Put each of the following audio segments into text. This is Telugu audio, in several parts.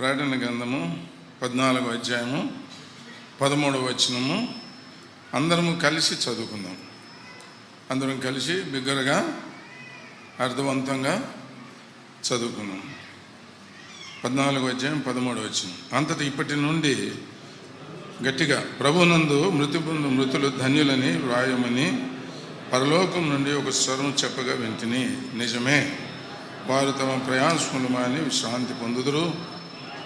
ప్రకటన గ్రంథము పద్నాలుగో అధ్యాయము పదమూడవ వచనము. అందరము కలిసి చదువుకుందాం. అందరం కలిసి బిగ్గరగా అర్థవంతంగా చదువుకున్నాం పద్నాలుగు అధ్యాయం పదమూడు వచ్చిన అంతటి ఇప్పటి నుండి గట్టిగా ప్రభునందు మృతి మృతులు ధన్యులని వ్రాయమని పరలోకం నుండి ఒక స్వరం చెప్పగా వింటిని నిజమే వారు తమ ప్రయాసములు మాని విశ్రాంతి పొందుదురు.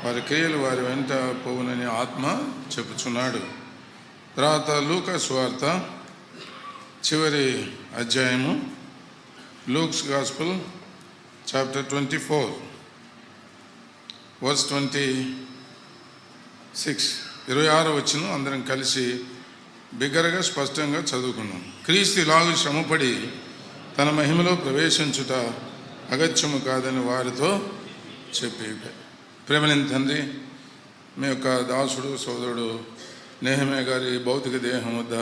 వారి క్రియలు వారి వెంట పోవునని ఆత్మ చెప్పుచున్నాడు. తర్వాత లూకా స్వార్త చివరి అధ్యాయము Luke's gospel chapter twenty four verse twenty six ఇరవై ఆరు వచ్చిన అందరం కలిసి బిగ్గరగా స్పష్టంగా చదువుకున్నాం. క్రీస్తు ఇలాగు శ్రమపడి తన మహిమలో ప్రవేశించుట అగత్యము కాదని వారితో చెప్పి ప్రేమలేని తండ్రి మీ యొక్క దాసుడు సోదరుడు నేహమే గారి భౌతిక దేహం వద్ద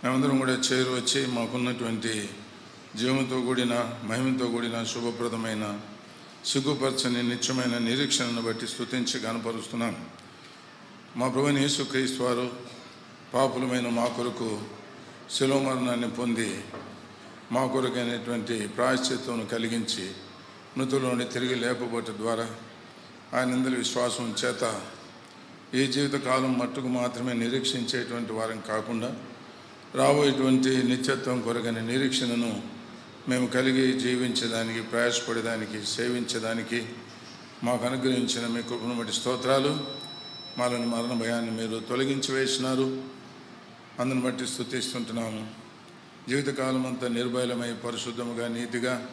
మేమందరం కూడా చేరు వచ్చి మాకున్నటువంటి జీవంతో కూడిన మహిమతో కూడిన శుభప్రదమైన సిగ్గుపరచని నిత్యమైన నిరీక్షణను బట్టి స్థుతించి కనపరుస్తున్నాం మా ప్రభుని యేసుక్రీస్తు వారు పాపులమైన మా కొరకు శిలో మరణాన్ని పొంది మా కొరకైనటువంటి ప్రాయశ్చిత్వం కలిగించి మృతుల్లోని తిరిగి లేపబోట ద్వారా ఆయన అందరి విశ్వాసం చేత ఈ జీవితకాలం మట్టుకు మాత్రమే నిరీక్షించేటువంటి వారం కాకుండా రాబోయేటువంటి నిత్యత్వం కొరకని నిరీక్షణను మేము కలిగి జీవించడానికి ప్రయాసపడేదానికి సేవించడానికి మాకు అనుగ్రహించిన మీ కృపను బట్టి స్తోత్రాలు. మాలోని మరణ భయాన్ని మీరు తొలగించి వేసినారు. అందుని బట్టి స్థుతిస్తుంటున్నాము జీవితకాలం అంతా నిర్భయలమై పరిశుద్ధముగా నీతిగా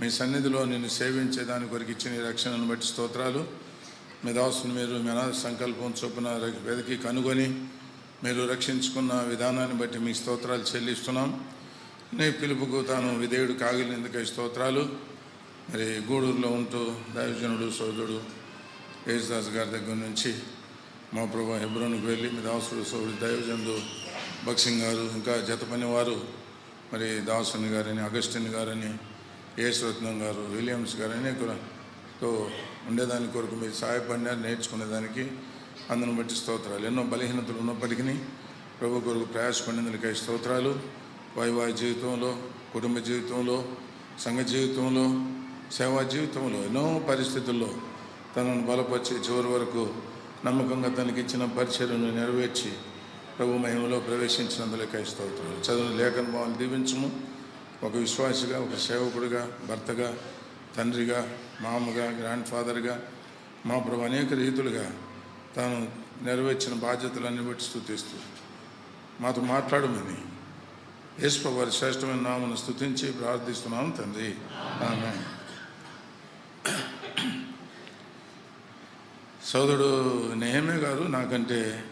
మీ సన్నిధిలో నిన్ను సేవించేదాని కొరకు ఇచ్చిన రక్షణను బట్టి స్తోత్రాలు. మీ దాసుని మీరు మీ అనాథ సంకల్పం చొప్పున వెతికి కనుగొని మీరు రక్షించుకున్న విధానాన్ని బట్టి మీ స్తోత్రాలు చెల్లిస్తున్నాం. నీ పిలుపుకు తాను విధేయుడు కాగలినందుకై స్తోత్రాలు. మరి గూడూరులో ఉంటూ దైవజనుడు సోదరుడు యేసుదాస్ గారి దగ్గర నుంచి మా ప్రభా హెబ్రోన్కి వెళ్ళి మీ దాసుడు సోదరుడు దైవజనుడు భక్సింగ్ గారు ఇంకా జతపని వారు మరి దాసుని గారని అగస్టిన్ గారని యేసురత్నం గారు విలియమ్స్ గారు అనేకతో ఉండేదాని కొరకు మీరు సహాయపడినారు నేర్చుకునేదానికి అందరం బట్టి స్తోత్రాలు. ఎన్నో బలహీనతలు ఉన్నప్పటికీ ప్రభు కొరకు ప్రయాసపడినందుకై స్తోత్రాలు. వైవాహిక జీవితంలో కుటుంబ జీవితంలో సంఘ జీవితంలో సేవా జీవితంలో ఎన్నో పరిస్థితుల్లో తనను బలపరిచి చివరి వరకు నమ్మకంగా తనకి ఇచ్చిన పరిచయను నెరవేర్చి ప్రభు మహిమలో ప్రవేశించినందులకై స్తోత్రాలు. చదువు లేఖన భావాలు దీవించము. ఒక విశ్వాసిగా ఒక సేవకుడిగా భర్తగా తండ్రిగా మామగా గ్రాండ్ ఫాదర్గా మా ప్రభు అనేక రీతులుగా తాను నెరవేర్చిన బాధ్యతలన్నీ బట్టి స్థుతిస్తూ మాతో మాట్లాడమని యేసు వారి శ్రేష్టమైన నామను స్థుతించి ప్రార్థిస్తున్నాను తండ్రి. ఆమె సోదరుడు నెహమే గారు నాకంటే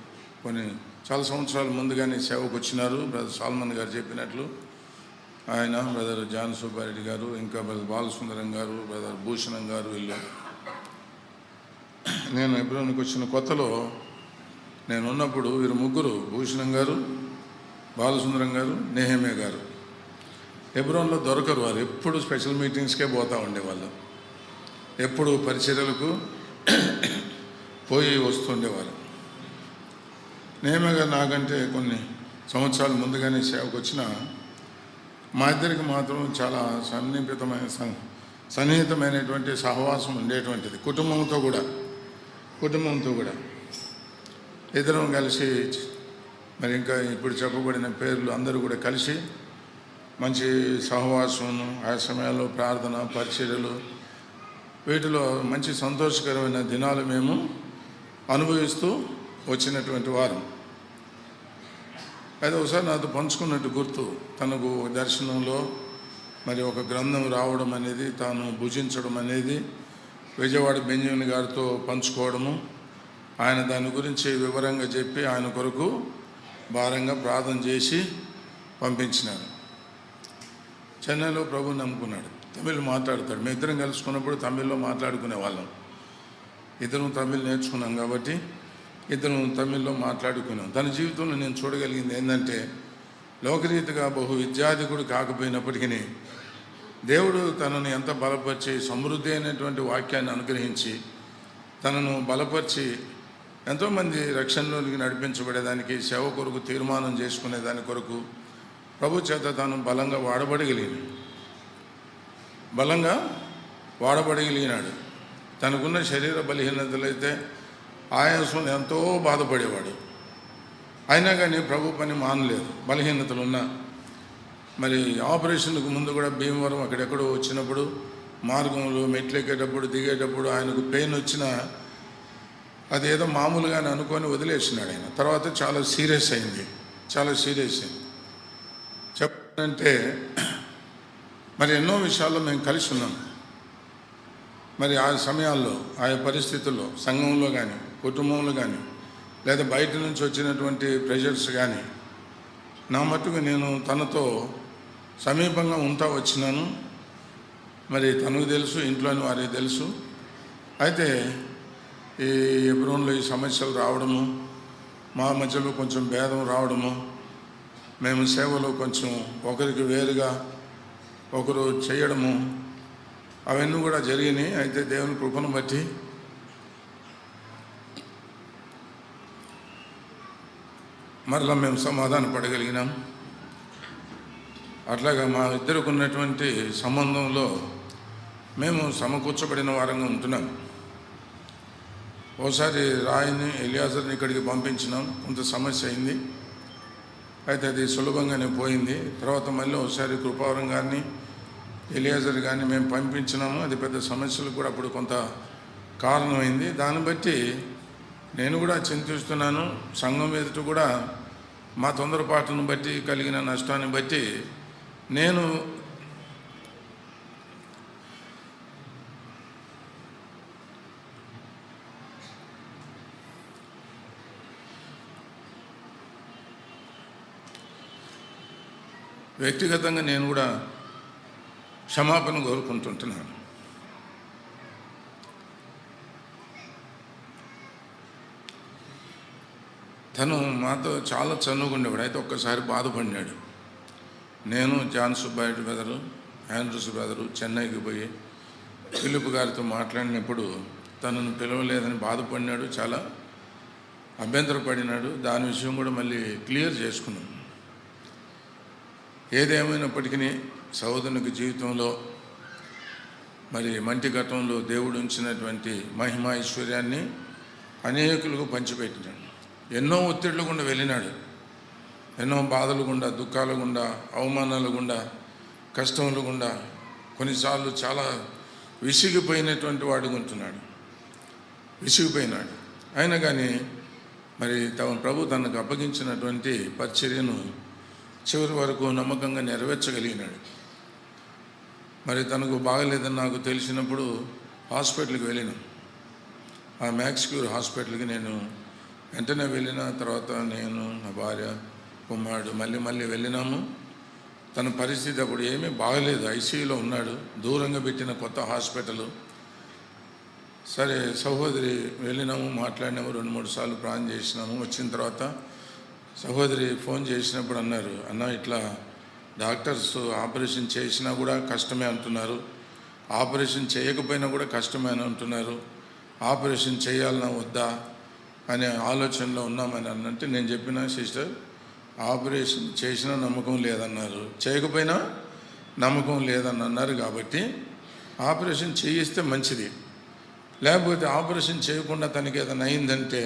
కొన్ని చాలా సంవత్సరాల ముందుగానే సేవకు వచ్చినారు. బ్రదర్ సాల్మన్ గారు చెప్పినట్లు ఆయన బ్రదర్ జాన్ సుబ్బారెడ్డి గారు ఇంకా బ్రదర్ బాలసుందరం గారు బ్రదర్ భూషణం గారు వీళ్ళు నేను ఎబ్రోన్కి వచ్చిన కొత్తలో నేను ఉన్నప్పుడు వీరు ముగ్గురు భూషణం గారు బాలసుందరం గారు నేహమే గారు. ఎబ్రోన్లో దొరకరు వారు ఎప్పుడు స్పెషల్ మీటింగ్స్కే పోతూ ఉండేవాళ్ళు. ఎప్పుడు పరిచర్యలకు పోయి వస్తుండేవారు నేహమే గారు నాకంటే కొన్ని సంవత్సరాల ముందుగానే సేవకు వచ్చిన మా ఇద్దరికి మాత్రం చాలా సన్నిహితమైన సన్నిహితమైనటువంటి సహవాసం ఉండేటువంటిది. కుటుంబంతో కూడా కుటుంబంతో కూడా. ఇద్దరం కలిసి మరి ఇంకా ఇప్పుడు చెప్పబడిన పేర్లు అందరూ కూడా కలిసి మంచి సహవాసం ఆ సమయాల్లో ప్రార్థన పరిచర్యలు వీటిలో మంచి సంతోషకరమైన దినాలు మేము అనుభవిస్తూ వచ్చినటువంటి వారం. అయితే ఒకసారి నాతో పంచుకున్నట్టు గుర్తు. తనకు దర్శనంలో మరి ఒక గ్రంథం రావడం అనేది తాను భుజించడం అనేది విజయవాడ బెంజమిన్ గారితో పంచుకోవడము. ఆయన దాని గురించి వివరంగా చెప్పి ఆయన కొరకు భారంగా ప్రార్థన చేసి పంపించినారు. చెన్నైలో ప్రభు నమ్ముకున్నాడు. తమిళ్ మాట్లాడతాడు. మేము ఇద్దరం కలుసుకున్నప్పుడు తమిళ్ళో మాట్లాడుకునే వాళ్ళం. ఇద్దరం తమిళ్ నేర్చుకున్నాం కాబట్టి ఇతను తమిళ్ళో మాట్లాడుకున్నాం. తన జీవితంలో నేను చూడగలిగింది ఏంటంటే లోకరీతిగా బహు విద్యాధికుడు కాకపోయినప్పటికీ దేవుడు తనని ఎంత బలపరిచి సమృద్ధి అయినటువంటి వాక్యాన్ని అనుగ్రహించి తనను బలపరిచి ఎంతోమంది రక్షణలోనికి నడిపించబడేదానికి సేవ కొరకు తీర్మానం చేసుకునే దాని కొరకు ప్రభు చేత తాను బలంగా వాడబడగలిగినాడు బలంగా వాడబడగలిగినాడు. తనకున్న శరీర బలహీనతలైతే ఆయాసం ఎంతో బాధపడేవాడు. అయినా కానీ ప్రభు పని మానలేదు. బలహీనతలు ఉన్నా. మరి ఆపరేషన్కు ముందు కూడా భీమవరం అక్కడెక్కడో వచ్చినప్పుడు మార్గంలో మెట్లు ఎక్కేటప్పుడు దిగేటప్పుడు ఆయనకు పెయిన్ వచ్చినా అదేదో మామూలుగానే అనుకొని వదిలేసినాడు ఆయన. తర్వాత చాలా సీరియస్ అయింది. చాలా సీరియస్ అయింది. చెప్పాలంటే మరి ఎన్నో విషయాల్లో మేము కలిసి ఉన్నాం. మరి ఆ సమయాల్లో ఆయా పరిస్థితుల్లో సంఘంలో కానీ కుటుంబంలో కానీ లేదా బయట నుంచి వచ్చినటువంటి ప్రెషర్స్ కానీ నా మట్టుకు నేను తనతో సమీపంగా ఉంటా వచ్చినాను. మరి తనకు తెలుసు ఇంట్లోని వారికి తెలుసు. అయితే ఈ ఎబ్రోన్లో ఈ సమస్యలు రావడము మా మధ్యలో కొంచెం భేదం రావడము మేము సేవలో కొంచెం ఒకరికి వేరుగా ఒకరు చేయడము అవన్నీ కూడా జరిగినాయి. అయితే దేవుని కృపను బట్టి మరలా మేము సమాధాన పడగలిగినాం. అట్లాగా మా ఇద్దరికి ఉన్నటువంటి సంబంధంలో మేము సమకూర్చబడిన వారంగా ఉంటున్నాం. ఓసారి రాయిని ఎలియాజర్ని ఇక్కడికి పంపించినాం. కొంత సమస్య అయింది. అయితే అది సులభంగానే పోయింది. తర్వాత మళ్ళీ ఒకసారి కృపావరం గారిని ఎలియాజర్ గారిని మేము పంపించినాము. అది పెద్ద సమస్యలు కూడా అప్పుడు కొంత కారణమైంది. దాన్ని బట్టి నేను కూడా చింతిస్తున్నాను. సంఘం ఎదుట కూడా మా తొందరపాటును బట్టి కలిగిన నష్టాన్ని బట్టి నేను వ్యక్తిగతంగా నేను కూడా క్షమాపణ కోరుకుంటుంటున్నాను. తను మాతో చాలా చనువుకుండేవాడు అయితే ఒక్కసారి బాధపడినాడు. నేను John Subba Reddy brother Andrews brother చెన్నైకి పోయి ఫిలిప్ గారితో మాట్లాడినప్పుడు తనను పిలవలేదని బాధపడినాడు చాలా అభ్యంతరపడినాడు. దాని విషయం కూడా మళ్ళీ క్లియర్ చేసుకున్నాం. ఏదేమైనప్పటికీ సహోదరునికి జీవితంలో మరి మంటి ఘట్టంలో దేవుడు ఉంచినటువంటి మహిమ ఐశ్వర్యాన్ని అనేకులకు పంచిపెట్టినాడు ఎన్నో ఒత్తిళ్ళు గుండా వెళ్ళినాడు. ఎన్నో బాధలు గుండా దుఃఖాల గుండా అవమానాల గుండా కష్టములు గుండా కొన్నిసార్లు చాలా విసిగిపోయినటువంటి వాడు ఉంటున్నాడు. విసిగిపోయినాడు. అయినా కానీ మరి తమ ప్రభు తనకు అప్పగించినటువంటి పరిచర్యను చివరి వరకు నమ్మకంగా నెరవేర్చగలిగినాడు. మరి తనకు బాగలేదని నాకు తెలిసినప్పుడు హాస్పిటల్కి వెళ్ళాను. ఆ మ్యాక్స్ క్యూర్ హాస్పిటల్కి నేను వెంటనే వెళ్ళిన తర్వాత నేను నా భార్య కుమారుడు మళ్ళీ మళ్ళీ వెళ్ళినాము. తన పరిస్థితి అప్పుడు ఏమీ బాగలేదు. ఐసీయూలో ఉన్నాడు. దూరంగా పెట్టిన కొత్త హాస్పిటల్. సరే సహోదరి వెళ్ళినాము మాట్లాడినాము రెండు మూడు సార్లు ప్లాన్ చేసినాము. వచ్చిన తర్వాత సహోదరి ఫోన్ చేసినప్పుడు అన్నారు అన్న ఇట్లా డాక్టర్స్ ఆపరేషన్ చేసినా కూడా కష్టమే అంటున్నారు. ఆపరేషన్ చేయకపోయినా కూడా కష్టమే అని అంటున్నారు. ఆపరేషన్ చేయాలన్నా వద్దా? అనే ఆలోచనలో ఉన్నామని అన్నంటే నేను చెప్పిన సిస్టర్ ఆపరేషన్ చేసినా నమ్మకం లేదన్నారు. చేయకపోయినా నమ్మకం లేదని అన్నారు కాబట్టి ఆపరేషన్ చేయిస్తే మంచిది. లేకపోతే ఆపరేషన్ చేయకుండా తనకి ఏదైనా అయిందంటే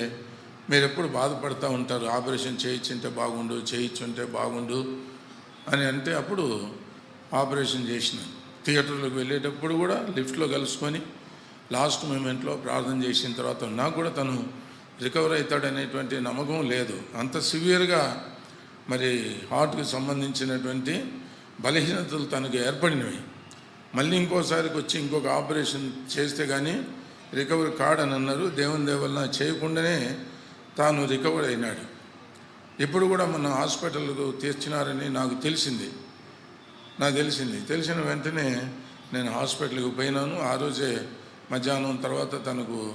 మీరు ఎప్పుడు బాధపడుతూ ఉంటారు. ఆపరేషన్ చేయించుంటే బాగుండు చేయించుంటే బాగుండు అని అంటే అప్పుడు ఆపరేషన్ చేసిన. థియేటర్లోకి వెళ్ళేటప్పుడు కూడా లిఫ్ట్లో కలుసుకొని లాస్ట్ మూమెంట్లో ప్రార్థన చేసిన తర్వాత నాకు కూడా తను రికవర్ అవుతాడనేటువంటి నమ్మకం లేదు. అంత సివియర్గా మరి హార్ట్కి సంబంధించినటువంటి బలహీనతలు తనకు ఏర్పడినవి. మళ్ళీ ఇంకోసారికి వచ్చి ఇంకొక ఆపరేషన్ చేస్తే కానీ రికవర్ కాడని అన్నారు దేవుని దేవలన చేయకుండానే తాను రికవర్ అయినాడు. ఇప్పుడు కూడా మన హాస్పిటల్కు తీర్చినారని నాకు తెలిసింది. నాకు తెలిసింది. తెలిసిన వెంటనే నేను హాస్పిటల్కి పోయినాను. ఆ రోజే మధ్యాహ్నం తర్వాత తనకు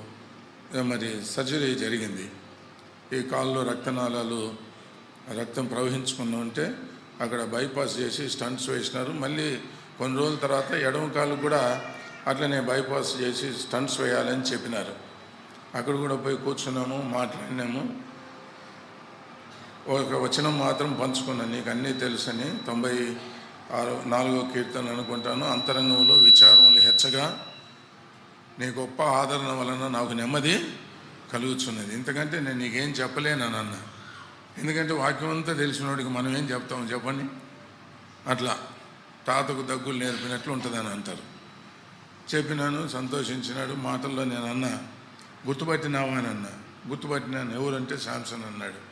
మరి సర్జరీ జరిగింది. ఈ కాల్లో రక్తనాళాలు రక్తం ప్రవహించుకుని ఉంటే అక్కడ బైపాస్ చేసి స్టంట్స్ వేసినారు. మళ్ళీ కొన్ని రోజుల తర్వాత ఎడమ కాలు కూడా అట్లనే బైపాస్ చేసి స్టంట్స్ వేయాలని చెప్పినారు. అక్కడ కూడా పోయి కూర్చున్నాము మాట్లాడినాము. ఒక వచనం మాత్రం పంచుకున్నాను నీకు అన్నీ తెలుసని తొంభై ఆరు నాలుగో కీర్తన అనుకుంటాను. అంతరంగంలో విచారములు హెచ్చగా నీ గొప్ప ఆదరణ వలన నాకు నెమ్మది కలుగుతున్నది ఇంతకంటే నేను నీకేం చెప్పలేను అన్న ఎందుకంటే వాక్యం అంతా తెలిసినోడికి మనం ఏం చెప్తాం చెప్పండి? అట్లా. తాతకు దగ్గులు నేర్పినట్లు ఉంటుందని అంటారు. చెప్పినాను సంతోషించినాడు మాటల్లో నేను అన్న గుర్తుపట్టినావా అని అన్నా గుర్తుపట్టినాను ఎవరంటే శాంసన్ అన్నాడు.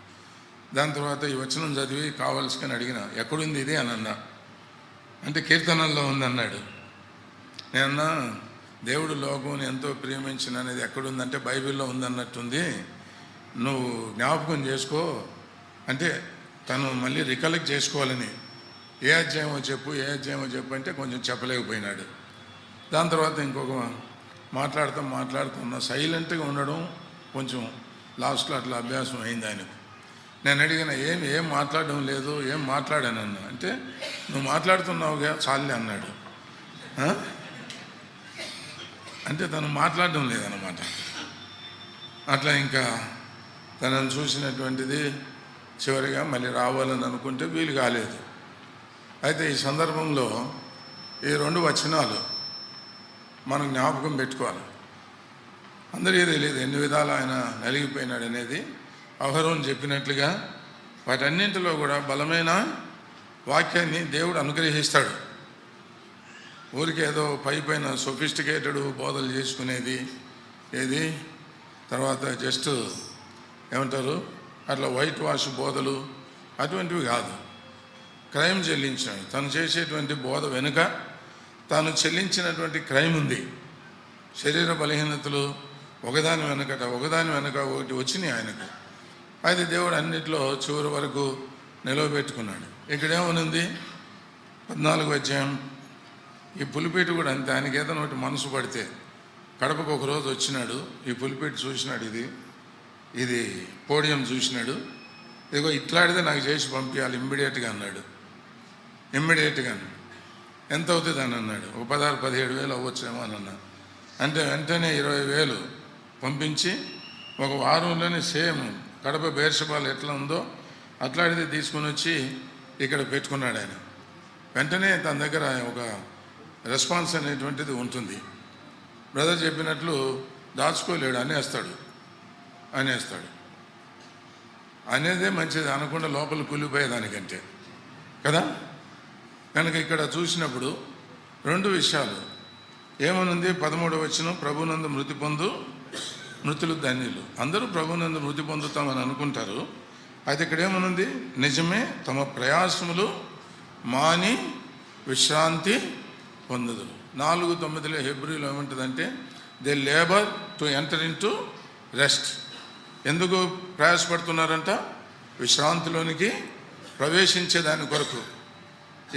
దాని తర్వాత ఈ వచనం చదివి కావలసుకొని అడిగిన ఎక్కడుంది ఇది? అని అన్నా. అంటే కీర్తనల్లో ఉందన్నాడు. నేనన్నా దేవుడు లోకం ఎంతో ప్రేమించిన అనేది ఎక్కడుందంటే బైబిల్లో ఉందన్నట్టుంది. నువ్వు జ్ఞాపకం చేసుకో. అంటే తను మళ్ళీ రికలెక్ట్ చేసుకోవాలని. ఏ అధ్యాయమో చెప్పు ఏ అధ్యాయమో చెప్పు అంటే కొంచెం చెప్పలేకపోయినాడు. దాని తర్వాత ఇంకొక మాట్లాడుతూ మాట్లాడుతున్నా సైలెంట్గా ఉండడం కొంచెం లాస్ట్లో అట్లా అభ్యాసం అయింది ఆయనకు. నేను అడిగిన ఏం ఏం మాట్లాడడం లేదు? ఏం మాట్లాడానన్నా? అంటే నువ్వు మాట్లాడుతున్నావుగా? చాలే అన్నాడు. అంటే తను మాట్లాడడం లేదన్నమాట. అట్లా ఇంకా తనను చూసినటువంటిది చివరిగా మళ్ళీ రావాలని అనుకుంటే వీలు కాలేదు. అయితే ఈ సందర్భంలో ఈ రెండు వచనాలు మనం జ్ఞాపకం పెట్టుకోవాలి. అందరికీ తెలియదు ఎన్ని విధాలు ఆయన నలిగిపోయినాడు అనేది. అవహరం చెప్పినట్లుగా వాటన్నింటిలో కూడా బలమైన వాక్యాన్ని దేవుడు అనుగ్రహిస్తాడు. ఊరికేదో పై పైన సొఫిస్టికేటెడ్ బోధలు చేసుకునేది. ఏది? తర్వాత జస్ట్ ఏమంటారు? అట్లా వైట్ వాష్ బోధలు అటువంటివి కాదు. క్రైమ్ చెల్లించాడు. తను చేసేటువంటి బోధ వెనుక తాను చెల్లించినటువంటి క్రైమ్ ఉంది. శరీర బలహీనతలు ఒకదాని వెనకట ఒకదాని వెనక ఒకటి వచ్చినాయి ఆయనకు. అయితే దేవుడు అన్నిట్లో చివరి వరకు నిలవబెట్టుకున్నాడు. ఇక్కడేమనుంది? పద్నాలుగు అధ్యాయం ఈ పులిపేట కూడా అంతే. ఆయనకి ఏదైనా ఒకటి మనసు పడితే కడపకు ఒక రోజు వచ్చినాడు ఈ పులిపేట చూసినాడు ఇది ఇది పోడియం చూసినాడు. ఇదిగో ఇట్లాడితే నాకు చేసి పంపించాలి ఇమ్మీడియట్గా అన్నాడు. ఇమ్మీడియట్గా ఎంత అవుతుంది అని అన్నాడు. ఒక పదహారు పదిహేడు వేలు అవ్వచ్చేమో అని అన్నా అంటే వెంటనే ఇరవై వేలు పంపించి ఒక వారంలోనే సేమ్ కడప బేర్షపాలు ఎట్లా ఉందో అట్లాడితే తీసుకుని వచ్చి ఇక్కడ పెట్టుకున్నాడు ఆయన. వెంటనే తన దగ్గర ఒక రెస్పాన్స్ అనేటువంటిది ఉంటుంది. బ్రదర్ చెప్పినట్లు దాచుకోలేడు అనేస్తాడు. అనేస్తాడు. అనేదే మంచిది అనకుండా లోపల కూలిపోయేదానికంటే. కదా? కనుక ఇక్కడ చూసినప్పుడు రెండు విషయాలు. ఏమనుంది? పదమూడు వచ్చిన ప్రభునందు మృతి పొందు మృతులు ధన్యులు. అందరూ ప్రభునందు మృతి పొందుతామని అనుకుంటారు. అయితే ఇక్కడ ఏమనుంది? నిజమే తమ ప్రయాసములు మాని విశ్రాంతి పొందదు నాలుగు తొమ్మిదిలో హెబ్రిలో ఏముంటుందంటే they labour to enter in to rest. ఎందుకు ప్రయాసపడుతున్నారంట? విశ్రాంతిలోనికి ప్రవేశించే దాని కొరకు.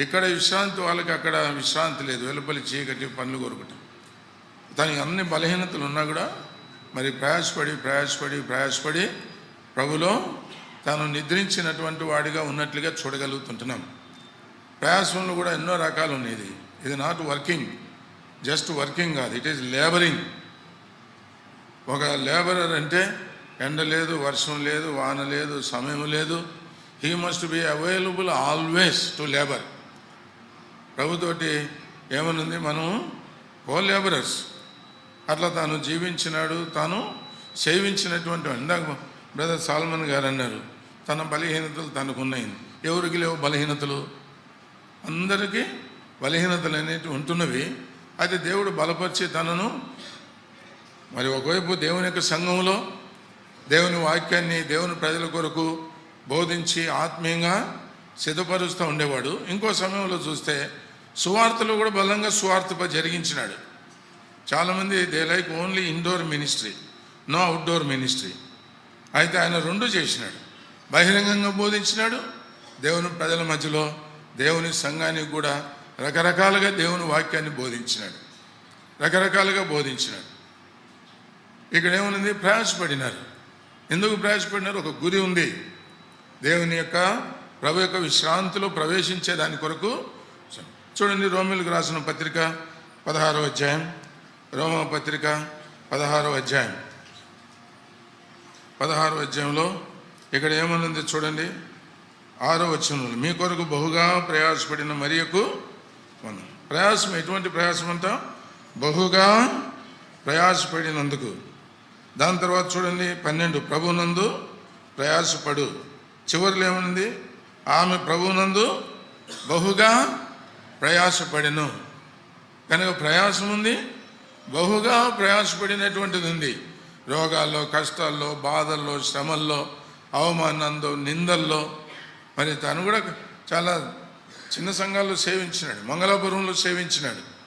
ఇక్కడ విశ్రాంతి వాళ్ళకి అక్కడ విశ్రాంతి లేదు. వెలుపలి చీకటి పనులు కొరకటం. తనకి అన్ని బలహీనతలు ఉన్నా కూడా మరి ప్రయాసపడి ప్రయాసపడి ప్రయాసపడి ప్రభులో తాను నిద్రించినటువంటి వాడిగా ఉన్నట్లుగా చూడగలుగుతుంటున్నాం. ప్రయాసంలో కూడా ఎన్నో రకాలు ఉన్నాయి ఇది నాట్ వర్కింగ్ జస్ట్ వర్కింగ్ కాదు ఇట్ ఈస్ లేబరింగ్ ఒక లేబరర్ అంటే ఎండ లేదు వర్షం లేదు వాన లేదు సమయం లేదు. He must be available always to labour ప్రభుతోటి ఏమనుంది? మనం ఓ లేబరర్స్ అట్లా తాను జీవించినాడు తాను సేవించినటువంటి ఇందాక బ్రదర్ సాల్మన్ గారు అన్నారు తన బలహీనతలు తనకున్నాయి. ఎవరికి లేవు బలహీనతలు? అందరికీ బలహీనతలు అనేటివి ఉంటున్నవి అయితే దేవుడు బలపరిచి తనను మరి ఒకవైపు దేవుని యొక్క సంఘంలో దేవుని వాక్యాన్ని దేవుని ప్రజల కొరకు బోధించి ఆత్మీయంగా సిద్ధపరుస్తూ ఉండేవాడు. ఇంకో సమయంలో చూస్తే సువార్తలు కూడా బలంగా సువార్త జరిగించినాడు. చాలామంది they like only indoor ministry no outdoor ministry అయితే ఆయన రెండు చేసినాడు. బహిరంగంగా బోధించినాడు దేవుని ప్రజల మధ్యలో దేవుని సంఘానికి కూడా రకరకాలుగా దేవుని వాక్యాన్ని బోధించినాడు. రకరకాలుగా బోధించినాడు. ఇక్కడ ఏముంది? ప్రయాసపడినారు. ఎందుకు ప్రయాసపడినారు? ఒక గురి ఉంది. దేవుని యొక్క ప్రభు యొక్క విశ్రాంతిలో ప్రవేశించే దాని కొరకు చూడండి రోమిలకు రాసిన పత్రిక పదహారో అధ్యాయం. రోమ పత్రిక పదహారో అధ్యాయం. పదహారో అధ్యాయంలో ఇక్కడ ఏమనుంది చూడండి? ఆరో వచ్చిన మీ కొరకు బహుగా ప్రయాసపడిన మరియకు మనం ప్రయాసం ఎటువంటి ప్రయాసం అంటాం బహుగా ప్రయాసపడినందుకు. దాని తర్వాత చూడండి పన్నెండు ప్రభునందు ప్రయాసపడు. చివరిలో ఏమైంది ఆమె ప్రభునందు బహుగా ప్రయాసపడిను. కనుక ప్రయాసం ఉంది బహుగా ప్రయాసపడినటువంటిది ఉంది. రోగాల్లో కష్టాల్లో బాధల్లో శ్రమల్లో అవమానంలో నిందల్లో. మరి తను కూడా చాలా చిన్న సంఘాల్లో సేవించినాడు మంగళాపురంలో సేవించినాడు.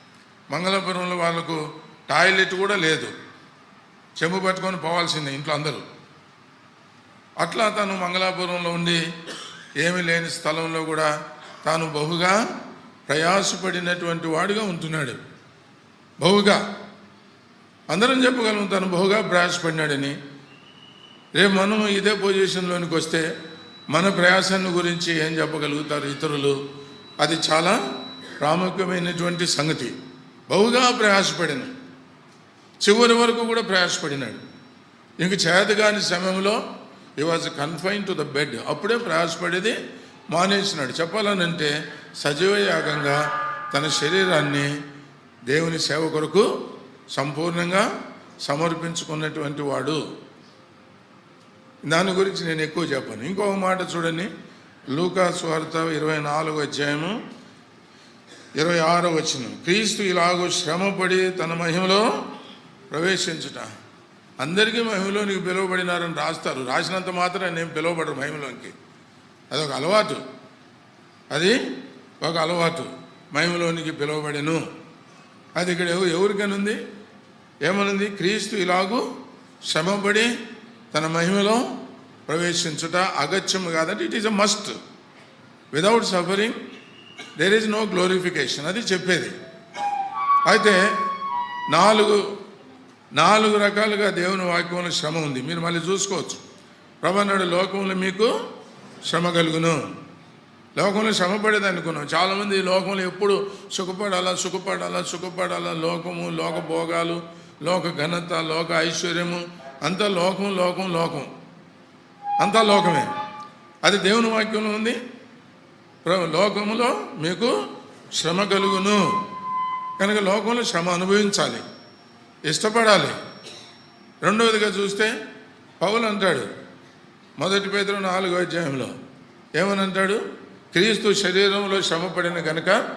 మంగళాపురంలో వాళ్ళకు టాయిలెట్ కూడా లేదు. చెంబు పట్టుకొని పోవాల్సిందే ఇంట్లో అందరూ. అట్లా తను మంగళాపురంలో ఉండి ఏమీ లేని స్థలంలో కూడా తాను బహుగా ప్రయాసపడినటువంటి వాడుగా ఉంటున్నాడు. బహుగా. అందరం చెప్పగలం తను బహుగా ప్రయాసపడినాడని. రేపు మనం ఇదే పొజిషన్లోనికి వస్తే మన ప్రయాసాన్ని గురించి ఏం చెప్పగలుగుతారు ఇతరులు? అది చాలా ప్రాముఖ్యమైనటువంటి సంగతి. బహుగా ప్రయాసపడిన చివరి వరకు కూడా ప్రయాసపడినాడు. ఇంక చేతగాని సమయంలో ఈ was confine to the bed అప్పుడే ప్రయాసపడేది మానేసినాడు. చెప్పాలనంటే సజీవ యాగంగా తన శరీరాన్ని దేవుని సేవ కొరకు సంపూర్ణంగా సమర్పించుకున్నటువంటి వాడు. దాని గురించి నేను ఎక్కువ చెప్పాను. ఇంకొక మాట చూడండి. లూకా స్వార్త ఇరవై నాలుగు అధ్యాయము ఇరవై ఆరు వచ్చిన క్రీస్తు ఇలాగో శ్రమపడి తన మహిమలో ప్రవేశించుట. అందరికీ మహిమలోనికి పిలువబడినారని రాస్తారు. రాసినంత మాత్రం నేను పిలువబడరు మహిమలోనికి. అదొక అలవాటు. అది ఒక అలవాటు. మహిమలోనికి పిలువబడిను. అది ఇక్కడ ఎవరికైనా ఉంది ఏమనుంది? క్రీస్తు ఇలాగూ శ్రమపడి తన మహిమలో ప్రవేశించుట అగత్యము కాదంటే it is a must without suffering there is no glorification అది చెప్పేది. అయితే నాలుగు నాలుగు రకాలుగా దేవుని వాక్యంలో శ్రమ ఉంది. మీరు మళ్ళీ చూసుకోవచ్చు. ప్రభన్నాడు లోకంలో మీకు శ్రమ కలుగును. లోకంలో శ్రమ పడేది అనుకున్నాం. చాలామంది ఈ లోకంలో ఎప్పుడు సుఖపడాలా సుఖపడాలా సుఖపడాలా? లోకము లోక భోగాలు లోక ఘనత లోక ఐశ్వర్యము అంతా లోకం లోకం లోకం. అంతా లోకమే. అది దేవుని వాక్యంలో ఉంది. లోకములో మీకు శ్రమ కలుగును. కనుక లోకంలో శ్రమ అనుభవించాలి. ఇష్టపడాలి. రెండవదిగా చూస్తే పౌలు అంటాడు మొదటి పేదలు నాలుగో అధ్యాయంలో. ఏమని అంటాడు క్రీస్తు శరీరంలో శ్రమపడిన కనుక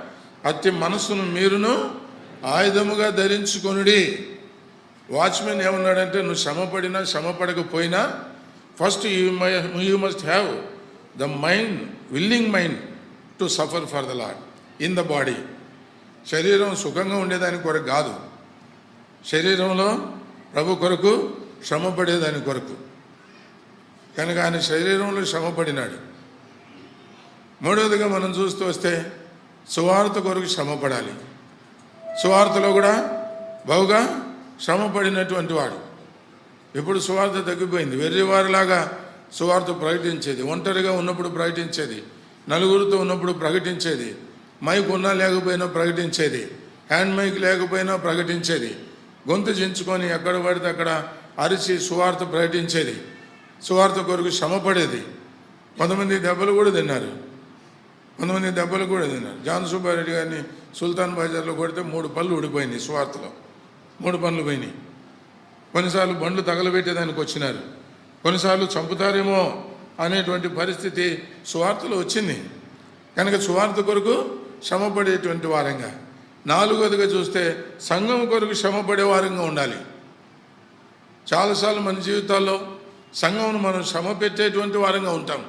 అతి మనస్సును మీరును ఆయుధముగా ధరించుకొనుడి. వాచ్మెన్ ఏమన్నాడంటే నువ్వు శ్రమపడినా శ్రమపడకపోయినా first you my you must have the mind willing mind to suffer for the lord in the body శరీరం సుఖంగా ఉండేదాని కొరకు కాదు. శరీరంలో ప్రభు కొరకు శ్రమపడేదాని కొరకు. కనుక ఆయన శరీరంలో శ్రమపడినాడు. మూడవదిగా మనం చూస్తూ వస్తే సువార్త కొరకు శ్రమపడాలి. సువార్తలో కూడా బహుగా శ్రమపడినటువంటి వాడు. ఇప్పుడు సువార్త తగ్గిపోయింది. వెర్రివారిలాగా సువార్త ప్రకటించేది. ఒంటరిగా ఉన్నప్పుడు ప్రకటించేది. నలుగురితో ఉన్నప్పుడు ప్రకటించేది. మైక్ ఉన్నా లేకపోయినా ప్రకటించేది. హ్యాండ్ మైక్ లేకపోయినా ప్రకటించేది. గొంతు చించుకొని ఎక్కడ పడితే అక్కడ అరిచి సువార్త ప్రకటించేది. సువార్త కొరకు శ్రమపడేది. కొంతమంది దెబ్బలు కూడా తిన్నారు. కొంతమంది దెబ్బలు కూడా తిన్నారు. జాన్ సుబ్బారెడ్డి గారిని సుల్తాన్ బజార్లో కొడితే మూడు పళ్ళు ఊడిపోయినాయి సువార్తలో. మూడు పనులు పోయినాయి. కొన్నిసార్లు బండ్లు తగలబెట్టేదానికి వచ్చినారు. కొన్నిసార్లు చంపుతారేమో అనేటువంటి పరిస్థితి సువార్తలో వచ్చింది. కనుక సువార్త కొరకు శ్రమపడేటువంటి వారంగా నాలుగోదిగా చూస్తే సంఘం కొరకు శ్రమపడే వారంగా ఉండాలి. చాలాసార్లు మన జీవితాల్లో సంఘంను మనం శ్రమ పెట్టేటువంటి వారంగా ఉంటాం.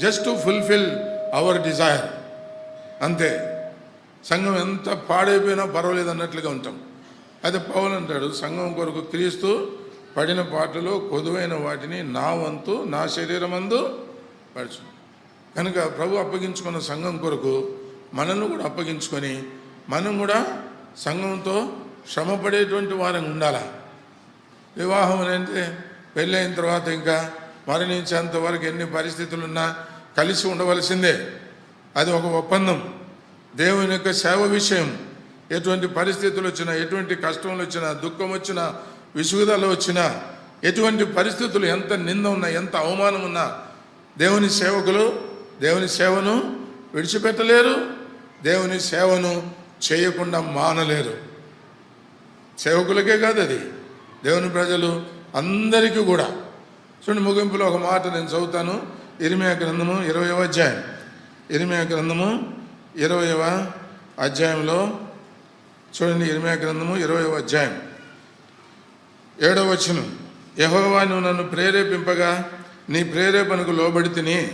Just to fulfil our desire అంతే. సంఘం ఎంత పాడైపోయినా పర్వాలేదు అన్నట్లుగా ఉంటాం. అయితే పౌలు అంటాడు సంఘం కొరకు క్రీస్తు పడిన పాటలో కొదువైన వాటిని నా వంతు నా శరీరమందు పడుచు కనుక ప్రభు అప్పగించుకున్న సంఘం కొరకు మనల్ని కూడా అప్పగించుకొని మనం కూడా సంఘంతో శ్రమపడేటువంటి వారం ఉండాలా? వివాహం అంటే పెళ్ళైన తర్వాత ఇంకా మరణించేంత వరకు ఎన్ని పరిస్థితులున్నా కలిసి ఉండవలసిందే. అది ఒక ఒప్పందం. దేవుని యొక్క సేవ విషయం. ఎటువంటి పరిస్థితులు వచ్చినా ఎటువంటి కష్టములు వచ్చినా దుఃఖం వచ్చినా విసుగుదల వచ్చినా ఎటువంటి పరిస్థితులు ఎంత నింద ఉన్నా ఎంత అవమానం ఉన్నా దేవుని సేవకులు దేవుని సేవను విడిచిపెట్టలేరు దేవుని సేవను చేయకుండా మానలేరు. సేవకులకే కాదు అది. దేవుని ప్రజలు అందరికీ కూడా. చూడండి ముగింపులో ఒక మాట నేను చదువుతాను. ఇరిమయ గ్రంథము ఇరవయవ అధ్యాయం. ఇరిమయ గ్రంథము ఇరవయవ అధ్యాయంలో చూడండి ఇరిమియా గ్రంథము ఇరవై అధ్యాయం. ఏడవ వచనం. యహోవా నువ్వు నన్ను ప్రేరేపింపగా నీ ప్రేరేపణకు లోబడి తిని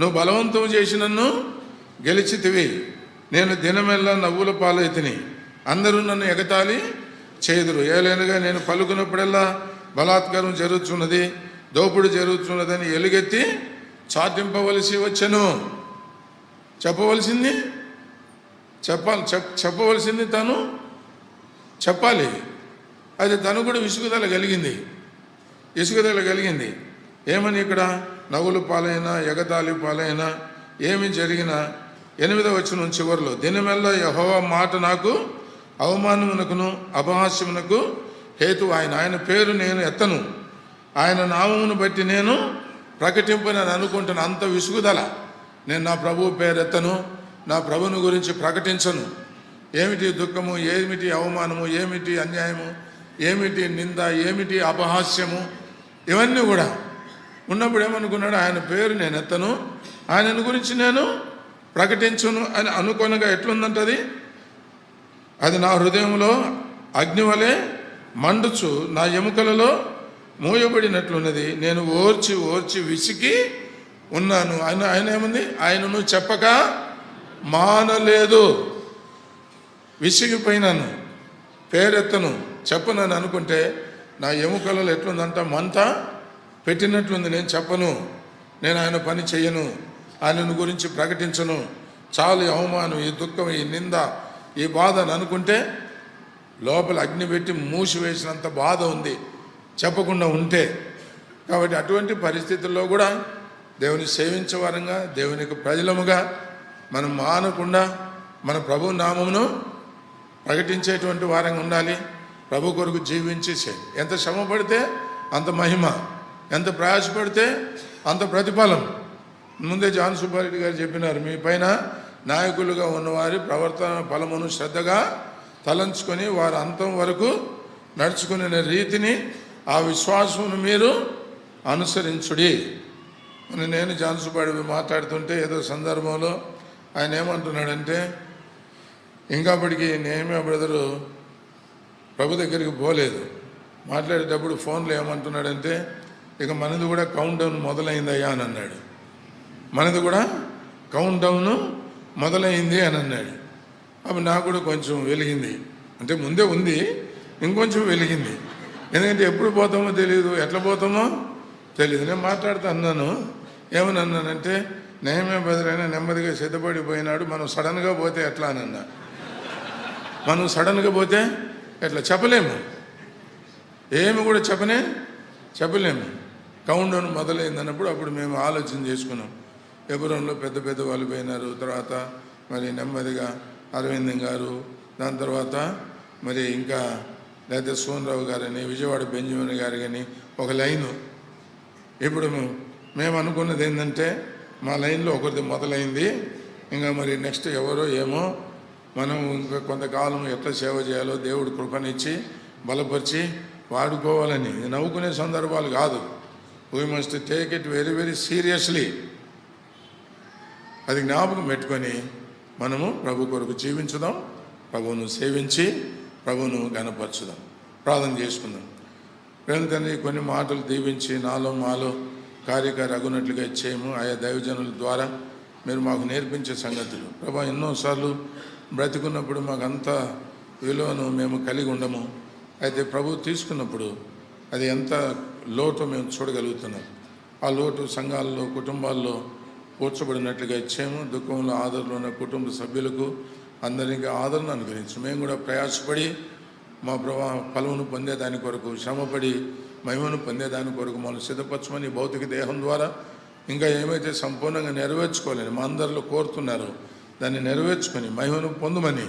నువ్వు బలవంతం చేసి నన్ను గెలిచితివి. నేను దినమెల్లా నవ్వుల పాలైతిని అందరూ నన్ను ఎగతాళి చేదురు. ఏలైనగా నేను పలుకున్నప్పుడల్లా బలాత్కారం జరుగుతున్నది దోపుడు జరుగుతున్నదని ఎలుగెత్తి చాటింపవలసి వచ్చను. చెప్పవలసింది చెప్పాలి చెప్ చెప్పవలసింది తను చెప్పాలి. అది తను కూడా విసుగుదల కలిగింది. విసుగుదల కలిగింది. ఏమని ఇక్కడ? నవ్వులు పాలైనా ఎగతాళి పాలైనా ఏమి జరిగినా ఎనిమిదవ వచ్చిన చివరిలో దినమెల్ల యహోవ మాట నాకు అవమానమునకును అపహాస్యమునకు హేతు ఆయన. ఆయన పేరు నేను ఎత్తను. ఆయన నామమును బట్టి నేను ప్రకటింపనని అనుకుంటున్న అంత విసుగుదల నేను నా ప్రభువు పేరు ఎత్తను. నా ప్రభును గురించి ప్రకటించను. ఏమిటి దుఃఖము? ఏమిటి అవమానము? ఏమిటి అన్యాయము? ఏమిటి నింద? ఏమిటి అపహాస్యము? ఇవన్నీ కూడా ఉన్నప్పుడు ఏమనుకున్నాడు? ఆయన పేరు నేను ఎత్తను. ఆయనను గురించి నేను ప్రకటించును అని అనుకోనగా ఎట్లుందంటది? అది నా హృదయంలో అగ్ని వలె మండుచు నా ఎముకలలో మూయబడినట్లున్నది. నేను ఓర్చి ఓర్చి విసికి ఉన్నాను. ఆయన ఆయన ఏముంది? ఆయనను చెప్పక మానలేదు. విసిగిపోయినాను పేరెత్తను చెప్పనని అనుకుంటే నా ఎముకలలో ఎట్లుందంట? మంత పెట్టినట్లుంది నేను చెప్పను. నేను ఆయన పని చెయ్యను ఆయనను గురించి ప్రకటించను. చాలు ఈ అవమానం ఈ దుఃఖం ఈ నింద ఈ బాధ అని అనుకుంటే లోపల అగ్ని పెట్టి మూసివేసినంత బాధ ఉంది. చెప్పకుండా ఉంటే. కాబట్టి అటువంటి పరిస్థితుల్లో కూడా దేవుని సేవించే వారంగా దేవునికి ప్రజలముగా మనం మానకుండా మన ప్రభు నామమును ప్రకటించేటువంటి వారంగా ఉండాలి. ప్రభు కొరకు జీవించి ఎంత శ్రమ పడితే అంత మహిమ ఎంత ప్రయాసపడితే అంత ప్రతిఫలం. ముందే జాన్ సుబ్బారెడ్డి గారు చెప్పినారు మీ పైన నాయకులుగా ఉన్నవారి ప్రవర్తన ఫలమును శ్రద్ధగా తలంచుకొని వారు అంతం వరకు నడుచుకునే రీతిని ఆ విశ్వాసమును మీరు అనుసరించుడి. నేను జాన్ మాట్లాడుతుంటే ఏదో సందర్భంలో ఆయన ఏమంటున్నాడంటే ఇంకాప్పటికి నేమే బ్రదరు ప్రభు దగ్గరికి పోలేదు. మాట్లాడేటప్పుడు ఫోన్లో ఏమంటున్నాడంటే ఇక మనది కూడా కౌంట్ డౌన్ మొదలైందయ్యా అని అన్నాడు. మనది కూడా కౌంట్ డౌన్ మొదలైంది అని అన్నాడు. అప్పుడు నాకు కూడా కొంచెం వెలిగింది. అంటే ముందే ఉంది ఇంకొంచెం వెలిగింది. ఎందుకంటే ఎప్పుడు పోతామో తెలియదు ఎట్లా పోతామో తెలియదు నేను మాట్లాడుతూ అన్నాను. ఏమని అన్నానంటే నేమే బదులైనా నెమ్మదిగా సిద్ధపడిపోయినాడు మనం సడన్గా పోతే ఎట్లా అని మనం సడన్గా పోతే ఎట్లా? చెప్పలేము. ఏమి కూడా చెప్పనే చెప్పలేము. కౌంట్ డౌన్ మొదలైందన్నప్పుడు అప్పుడు మేము ఆలోచన చేసుకున్నాం. ఎబురంలో పెద్ద పెద్ద వాళ్ళు పోయినారు తర్వాత మరి నెమ్మదిగా అరవిందం గారు దాని తర్వాత మరి ఇంకా లేకపోతే సోనరావు గారని విజయవాడ బెంజమిన్ గారు కానీ ఒక లైను. ఇప్పుడు మేము- మేము అనుకున్నది ఏంటంటే మా లైన్లో ఒకరిది మొదలైంది. ఇంకా మరి నెక్స్ట్ ఎవరో ఏమో మనం ఇంకా కొంతకాలం ఎట్లా సేవ చేయాలో దేవుడు కృపనిచ్చి బలపరిచి వాడుకోవాలని. నవ్వుకునే సందర్భాలు కాదు. We must take it very very seriously అది జ్ఞాపకం పెట్టుకొని మనము ప్రభు కొరకు జీవించుదాం ప్రభువును సేవించి ప్రభువును గనపరచుదాం ప్రార్థన చేసుకుందాం. ప్రేమ తండ్రి కొన్ని మాటలు దీవించి నాలో మాలో కార్యకారి అగునట్లుగా ఇచ్చేయము. ఆయా దైవజనుల ద్వారా మీరు మాకు నేర్పించే సంగతులు. ప్రభా ఎన్నోసార్లు బ్రతికున్నప్పుడు మాకంత విలువను మేము కలిగి ఉండము. అయితే ప్రభు తీసుకున్నప్పుడు అది ఎంత లోటు మేము చూడగలుగుతున్నాం. ఆ లోటు సంఘాల్లో కుటుంబాల్లో కూర్చబడినట్లుగా ఇచ్చాము దుఃఖంలో ఆదరణ ఉన్న కుటుంబ సభ్యులకు అందరికీ ఆదరణ అనుగ్రహించి. మేము కూడా ప్రయాసపడి మా ప్రభా ఫలమును పొందేదాని కొరకు శ్రమపడి మహిమను పొందేదాని కొరకు మనం సిద్ధపరచమని భౌతిక దేహం ద్వారా ఇంకా ఏమైతే సంపూర్ణంగా నెరవేర్చుకోలేని మా అందరిలో కోరుతున్నారో దాన్ని నెరవేర్చుకొని మహిమను పొందమని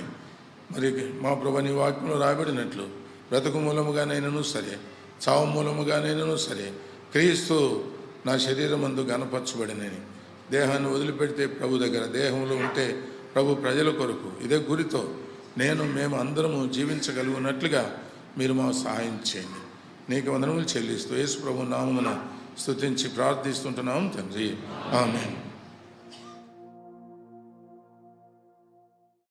మరి మా ప్రభు నీ వాక్యంలో రాబడినట్లు బ్రతుకు మూలముగానైనను సరే చావు మూలముగానైనను సరే క్రీస్తు నా శరీరం అందు గనపరచబడినని దేహాన్ని వదిలిపెడితే ప్రభు దగ్గర దేహంలో ఉంటే ప్రభు ప్రజల కొరకు ఇదే గురితో నేను మేము అందరము జీవించగలుగునట్లుగా మీరు మా సహాయం చేయండి. నీకు వందనములు చెల్లిస్తూ యేసు ప్రభు నామమున స్తుతించి ప్రార్థిస్తుంటున్నాము తండ్రి. ఆమెన్.